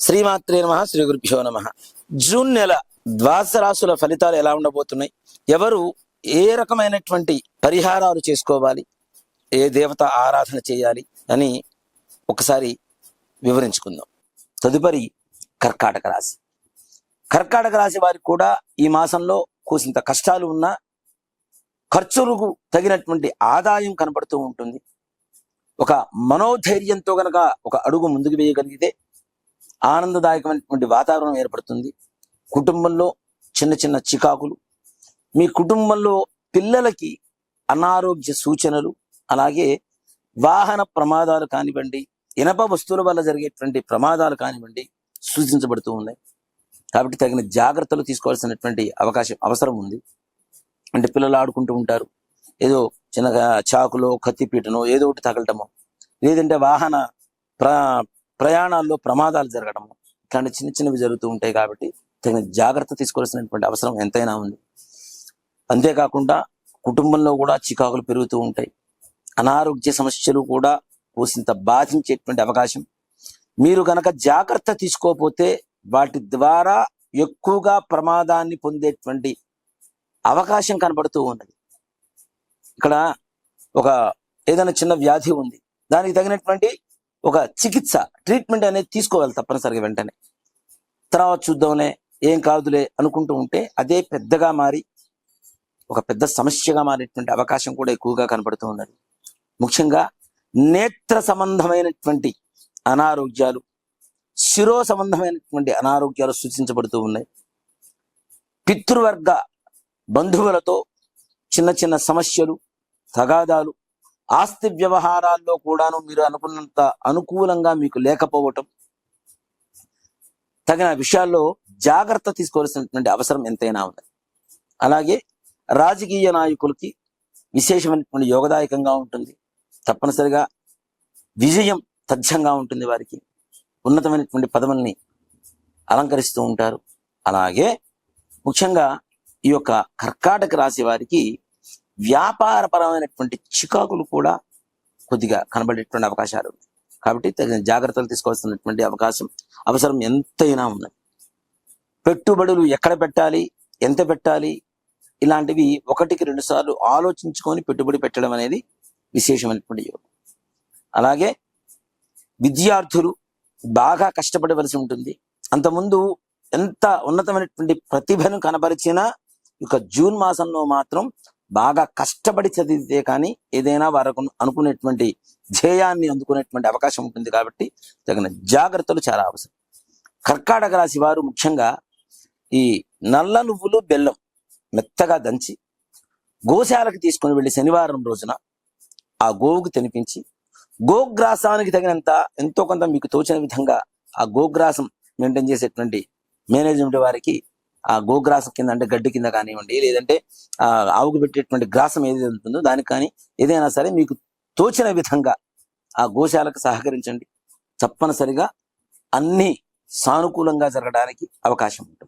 శ్రీమాత్రే నమ శ్రీ గురుభ్యో నమ. జూన్ నెల ద్వాదశ రాశుల ఫలితాలు ఎలా ఉండబోతున్నాయి? ఎవరు ఏ రకమైనటువంటి పరిహారాలు చేసుకోవాలి? ఏ దేవత ఆరాధన చేయాలి? అని ఒకసారి వివరించుకుందాం. తదుపరి కర్కాటక రాశి. కర్కాటక రాశి వారికి కూడా ఈ మాసంలో కూసింత కష్టాలు ఉన్నా ఖర్చులకు తగినటువంటి ఆదాయం కనపడుతూ ఉంటుంది. ఒక మనోధైర్యంతో గనక ఒక అడుగు ముందుకు వేయగలిగితే ఆనందదాయకమైనటువంటి వాతావరణం ఏర్పడుతుంది. కుటుంబంలో చిన్న చిన్న చికాకులు మీ కుటుంబంలో పిల్లలకి అనారోగ్య సూచనలు అలాగే వాహన ప్రమాదాలు కానివ్వండి ఇనప వస్తువుల వల్ల జరిగేటువంటి ప్రమాదాలు కానివ్వండి సూచించబడుతూ ఉన్నాయి. కాబట్టి తగిన జాగ్రత్తలు తీసుకోవాల్సినటువంటి అవకాశం అవసరం ఉంది. అంటే పిల్లలు ఆడుకుంటూ ఉంటారు. ఏదో చిన్నగా చాకులో కత్తిపీటనో ఏదో ఒకటి తగలటమో లేదంటే వాహన ప్ర ప్రయాణాల్లో ప్రమాదాలు జరగడము ఇట్లాంటి చిన్న చిన్నవి జరుగుతూ ఉంటాయి కాబట్టి తగిన జాగ్రత్త తీసుకోవాల్సినటువంటి అవసరం ఎంతైనా ఉంది. అంతేకాకుండా కుటుంబంలో కూడా చికాకులు పెరుగుతూ ఉంటాయి. అనారోగ్య సమస్యలు కూడా పోసింత బాధించేటువంటి అవకాశం. మీరు గనక జాగ్రత్త తీసుకోకపోతే వాటి ద్వారా ఎక్కువగా ప్రమాదాన్ని పొందేటువంటి అవకాశం కనబడుతూ ఉన్నది. ఇక్కడ ఒక ఏదైనా చిన్న వ్యాధి ఉంది. దానికి తగినటువంటి ఒక చికిత్స ట్రీట్మెంట్ అనేది తీసుకోవాలి తప్పనిసరిగా వెంటనే. తర్వాత చూద్దాంలే ఏం కాదులే అనుకుంటూ ఉంటే అదే పెద్దగా మారి ఒక పెద్ద సమస్యగా మారేటువంటి అవకాశం కూడా ఎక్కువగా కనబడుతూ ఉన్నది. ముఖ్యంగా నేత్ర సంబంధమైనటువంటి అనారోగ్యాలు శిరో సంబంధమైనటువంటి అనారోగ్యాలు సూచించబడుతూ ఉన్నాయి. పితృవర్గ బంధువులతో చిన్న చిన్న సమస్యలు తగాదాలు ఆస్తి వ్యవహారాల్లో కూడాను మీరు అనుకున్నంత అనుకూలంగా మీకు లేకపోవటం తగిన విషయాల్లో జాగ్రత్త తీసుకోవాల్సినటువంటి అవసరం ఎంతైనా ఉంది. అలాగే రాజకీయ నాయకులకి విశేషమైనటువంటి యోగదాయకంగా ఉంటుంది. తప్పనిసరిగా విజయం తథ్యంగా ఉంటుంది వారికి. ఉన్నతమైనటువంటి పదవుల్ని అలంకరిస్తూ ఉంటారు. అలాగే ముఖ్యంగా ఈ యొక్క కర్కాటక రాశి వారికి వ్యాపారపరమైనటువంటి చికాకులు కూడా కొద్దిగా కనబడేటువంటి అవకాశాలు కాబట్టి తగిన జాగ్రత్తలు తీసుకోవాల్సినటువంటి అవకాశం అవసరం ఎంతైనా ఉన్నది. పెట్టుబడులు ఎక్కడ పెట్టాలి ఎంత పెట్టాలి ఇలాంటివి ఒకటికి రెండు సార్లు ఆలోచించుకొని పెట్టుబడి పెట్టడం అనేది విశేషమైనటువంటి యోగం. అలాగే విద్యార్థులు బాగా కష్టపడవలసి ఉంటుంది. అంతకుముందు ఎంత ఉన్నతమైనటువంటి ప్రతిభను కనబరిచినా ఇక జూన్ మాసంలో మాత్రం బాగా కష్టపడి చదివితే కానీ ఏదైనా వారికి అనుకునేటువంటి ధ్యేయాన్ని అందుకునేటువంటి అవకాశం ఉంటుంది కాబట్టి తగిన జాగ్రత్తలు చాలా అవసరం. కర్కాటక రాశి వారు ముఖ్యంగా ఈ నల్ల నువ్వులు బెల్లం మెత్తగా దంచి గోశాలకు తీసుకుని వెళ్ళి శనివారం రోజున ఆ గోవుకు తినిపించి గోగ్రాసానికి తగినంత ఎంతో కొంత మీకు తోచిన విధంగా ఆ గోగ్రాసం మెయింటైన్ చేసేటువంటి మేనేజ్మెంట్ వారికి ఆ గోగ్రాసం కింద అంటే గడ్డి కింద కానివ్వండి లేదంటే ఆ ఆవుకు పెట్టేటువంటి గ్రాసం ఏది ఉంటుందో దానికి కానీ ఏదైనా సరే మీకు తోచిన విధంగా ఆ గోశాలకు సహకరించండి. తప్పనిసరిగా అన్ని సానుకూలంగా జరగడానికి అవకాశం ఉంటుంది.